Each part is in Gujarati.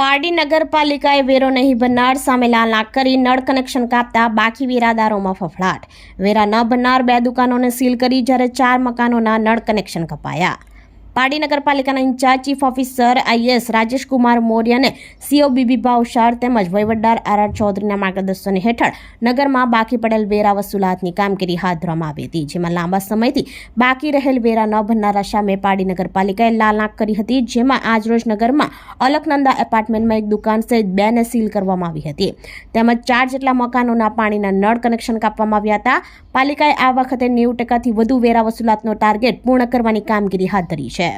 પારડી નગરપાલિકાએ વેરો નહીં ભરનાર સામે લાલ કરી નળ કનેક્શન કાપતા બાકી વેરાદારોમાં ફફડાટ. વેરા ન ભરનાર બે દુકાનોને સીલ કરી જ્યારે ચાર મકાનોના નળ કનેક્શન કપાયા. પારડી નગરપાલિકાના in charge chief officer IS Rajesh Kumar મૌર્યને CO BB Bhavsar તેમજ વહીવટદાર આર આર ચૌધરીના માર્ગદર્શન હેઠળ નગરમાં બાકી પડેલ વેરા વસૂલાતની કામગીરી હાથ ધરવામાં આવી હતી, જેમાં લાંબા સમયથી બાકી રહેલ વેરા ન ભરનારા સામે પારડી નગરપાલિકાએ લાલાંક કરી હતી, જેમાં આજરોજ નગરમાં અલકનંદા એપાર્ટમેન્ટમાં એક દુકાન સહિત બેને સીલ કરવામાં આવી હતી. તેમજ ચાર જેટલા મકાનોના પાણીના નળ કનેક્શન કાપવામાં આવ્યા હતા. પાલિકાએ આ વખતે નેવું ટકાથી વધુ વેરા વસૂલાતનો ટાર્ગેટ પૂર્ણ કરવાની કામગીરી હાથ ધરી છે.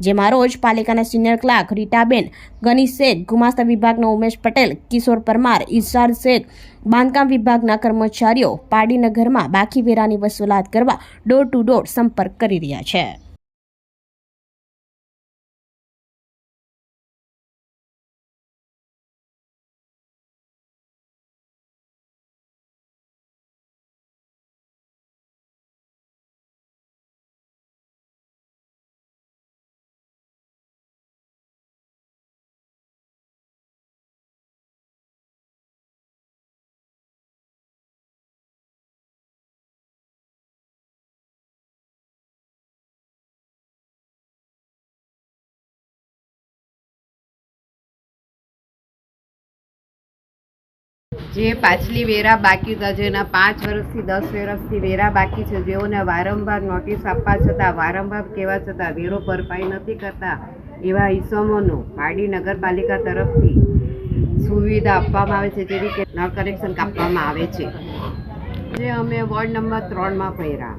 જેમાં રોજ પાલિકાના સિનિયર ક્લાર્ક રીટાબેન ગની શેખ ગુમાસ્તા વિભાગનો ઉમેશ પટેલ, કિશોર પરમાર ઇશાર શેખ, બાંધકામ વિભાગના કર્મચારીઓ પાડીનગરમાં બાકી વેરાની વસૂલાત કરવા ડોર ટુ ડોર સંપર્ક કરી રહ્યા છે. જે પાછલી વેરા બાકી હતા જેના પાંચ વર્ષથી દસ વર્ષથી વેરા બાકી છે, જેઓને વારંવાર નોટિસ આપવા છતાં, વારંવાર કહેવા છતાં વેરો ભરપાઈ નથી કરતા, એવા ઈસમોનો પારડી નગરપાલિકા તરફથી સુવિધા આપવામાં આવે છે, જેવી કે નળ કનેક્શન કાપવામાં આવે છે. જે અમે વોર્ડ નંબર ત્રણમાં ભર્યા.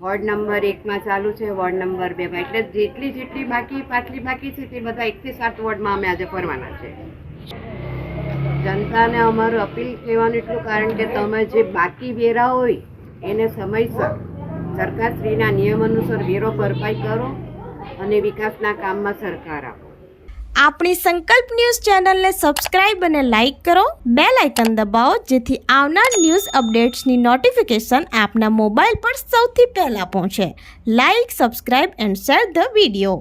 વોર્ડ નંબર એકમાં ચાલુ છે, વોર્ડ નંબર બેમાં. એટલે જેટલી જેટલી બાકી, પાછલી બાકી છે, તે બધા એકથી સાત વોર્ડમાં અમે આજે ફરવાના છે. જનતાને અમારું અપીલ કહેવાનું એટલું કારણ કે તમે જે બાકી વેરા હોય, એને સમયસર સરકારશ્રીના નિયમ અનુસાર વેરો ભરપાઈ કરો અને વિકાસના કામમાં સરકાર આપો. આપણી સંકલ્પ ન્યૂઝ ચેનલને સબસ્ક્રાઇબ અને લાઇક કરો બે લાઇકન દબાવો, જેથી આવનાર ન્યૂઝ અપડેટ્સની નોટિફિકેશન આપના મોબાઈલ પર સૌથી પહેલાં પહોંચે. Like, subscribe and share the video.